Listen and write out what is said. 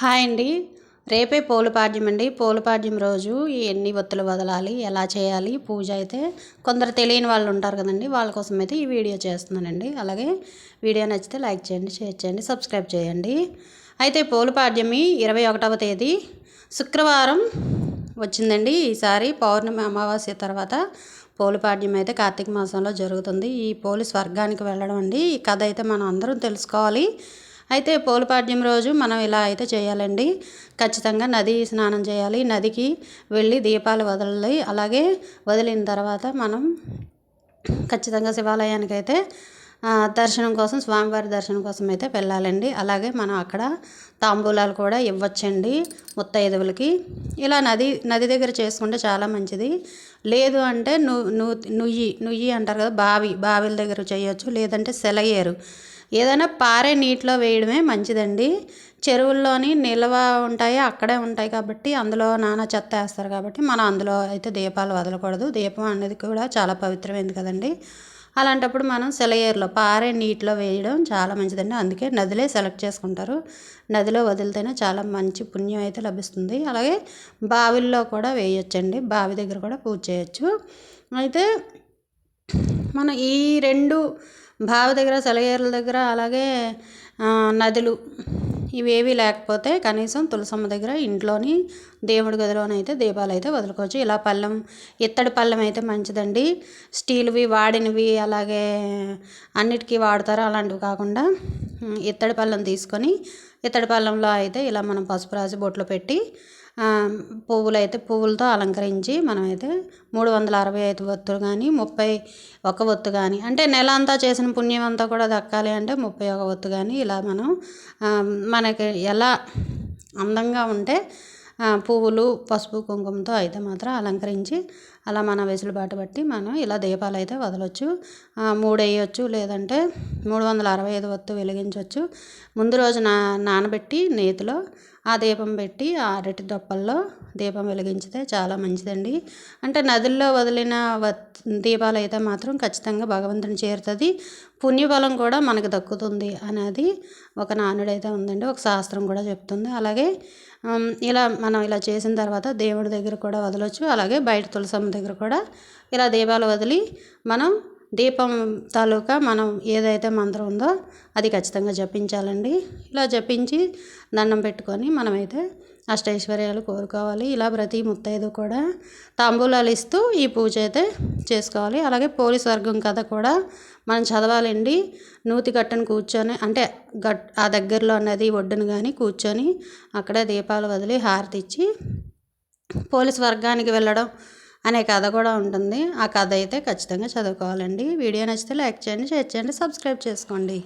Hi అండి. రేపే పోలుపాడ్యం అండి. పోలుపాడ్యం రోజు ఎన్ని ఒత్తులు వదలాలి ఎలా చేయాలి పూజ అయితే కొందరు తెలియని వాళ్ళు ఉంటారు కదండి. వాళ్ళ కోసం అయితే ఈ వీడియో చేస్తున్నానండి. అలాగే వీడియో నచ్చితే లైక్ చేయండి షేర్ చేయండి సబ్స్క్రైబ్ చేయండి. అయితే పోలుపాడ్యమి ఇరవై ఒకటవ తేదీ. శుక్రవారం వచ్చిందండి. ఈసారి పౌర్ణమి అమావాస్య తర్వాత పోలిపాడ్యం అయితే కార్తీక మాసంలో జరుగుతుంది. ఈ పోలి స్వర్గానికి వెళ్ళడం అండి. ఈ కథ అయితే మనం అందరం తెలుసుకోవాలి. అయితే పోలుపాడ్యం రోజు మనం ఇలా అయితే చేయాలండి. ఖచ్చితంగా నది స్నానం చేయాలి. నదికి వెళ్ళి దీపాలు వదలాలి. అలాగే వదిలిన తర్వాత మనం ఖచ్చితంగా శివాలయానికి అయితే దర్శనం కోసం స్వామివారి దర్శనం కోసం అయితే వెళ్ళాలండి. అలాగే మనం అక్కడ తాంబూలాలు కూడా ఇవ్వచ్చండి ముత్తైదువులకి. ఇలా నది నది దగ్గర చేసుకుంటే చాలా మంచిది. లేదు అంటే ను నుయ్యి నుయ్యి అంటారు కదా బావి బావిల దగ్గర చేయొచ్చు. లేదంటే సెలయేరు. ఏదైనా పారే నీటిలో వేయడమే మంచిదండి. చెరువుల్లోని నిల్వ ఉంటాయి అక్కడే ఉంటాయి కాబట్టి అందులో నానా చెత్త వేస్తారు కాబట్టి మనం అందులో అయితే దీపాలు వదలకూడదు. దీపం అనేది కూడా చాలా పవిత్రమైంది కదండి. అలాంటప్పుడు మనం సెలయేరులో పారే నీటిలో వేయడం చాలా మంచిదండి. అందుకే నదిలే సెలెక్ట్ చేసుకుంటారు. నదిలో వదిలితేనే చాలా మంచి పుణ్యం అయితే లభిస్తుంది. అలాగే బావిల్లో కూడా వేయొచ్చండి. బావి దగ్గర కూడా పూజ చేయొచ్చు. అయితే మనం ఈ రెండు బావి దగ్గర సెలయేరుల దగ్గర అలాగే నదులు ఇవేవి లేకపోతే కనీసం తులసమ్మ దగ్గర ఇంట్లోని దేవుడి గదిలోనైతే దీపాలు అయితే వదులుకోవచ్చు. ఇలా పళ్ళెం ఇత్తడి పళ్ళెం అయితే మంచిదండి. స్టీల్వి వాడినవి అలాగే అన్నిటికీ వాడతారు. అలాంటివి కాకుండా ఇత్తడి పళ్ళెం తీసుకొని ఇత్తడి పళ్ళెంలో అయితే ఇలా మనం పసుపు రాసి బొట్లు పెట్టి పువ్వులు అయితే పువ్వులతో అలంకరించి మనమైతే మూడు వందల అరవై ఐదు ఒత్తులు కానీ ముప్పై ఒక ఒత్తు కానీ అంటే నెల అంతా చేసిన పుణ్యం అంతా కూడా దక్కాలి అంటే ముప్పై ఒక ఒత్తు కానీ ఇలా మనం మనకి ఎలా అందంగా ఉంటే పువ్వులు పసుపు కుంకుమతో అయితే మాత్రం అలంకరించి అలా మన వెసులుబాటు బట్టి మనం ఇలా దీపాలు అయితే వదలొచ్చు. మూడు వేయచ్చు లేదంటే మూడు వందల అరవై ఐదు వత్తు వెలిగించవచ్చు ముందు రోజు నా నానబెట్టి నేతిలో ఆ దీపం పెట్టి ఆ అరటి దొప్పల్లో దీపం వెలిగించితే చాలా మంచిదండి. అంటే నదుల్లో వదిలిన దీపాలు అయితే మాత్రం ఖచ్చితంగా భగవంతుని చేరుతుంది. పుణ్యఫలం కూడా మనకు దక్కుతుంది అనేది ఒక నానుడైతే ఉందండి. ఒక శాస్త్రం కూడా చెప్తుంది. అలాగే ఇలా మనం ఇలా చేసిన తర్వాత దేవుడి దగ్గర కూడా వదలొచ్చు. అలాగే బయట తులసమ్మ దగ్గర కూడా ఇలా దీపాలు వదిలి మనం దీపం తాలూకా మనం ఏదైతే మంత్రం ఉందో అది ఖచ్చితంగా జపించాలండి. ఇలా జపించి దండం పెట్టుకొని మనమైతే అష్టైశ్వర్యాలు కోరుకోవాలి. ఇలా ప్రతి ముత్తైదు కూడా తాంబూలాలు ఇస్తూ ఈ పూజ అయితే చేసుకోవాలి. అలాగే పోలీస్ వర్గం కథ కూడా మనం చదవాలండి. నూతి గట్టను కూర్చొని అంటే గట్ ఆ దగ్గరలో నది ఒడ్డును కానీ కూర్చొని అక్కడే దీపాలు వదిలి హారతి ఇచ్చి పోలీస్ వర్గానికి వెళ్ళడం అనే కథ కూడా ఉంటుంది. ఆ కథ అయితే ఖచ్చితంగా చదువుకోవాలండి. వీడియో నచ్చితే లైక్ చేయండి షేర్ చేయండి సబ్స్క్రైబ్ చేసుకోండి.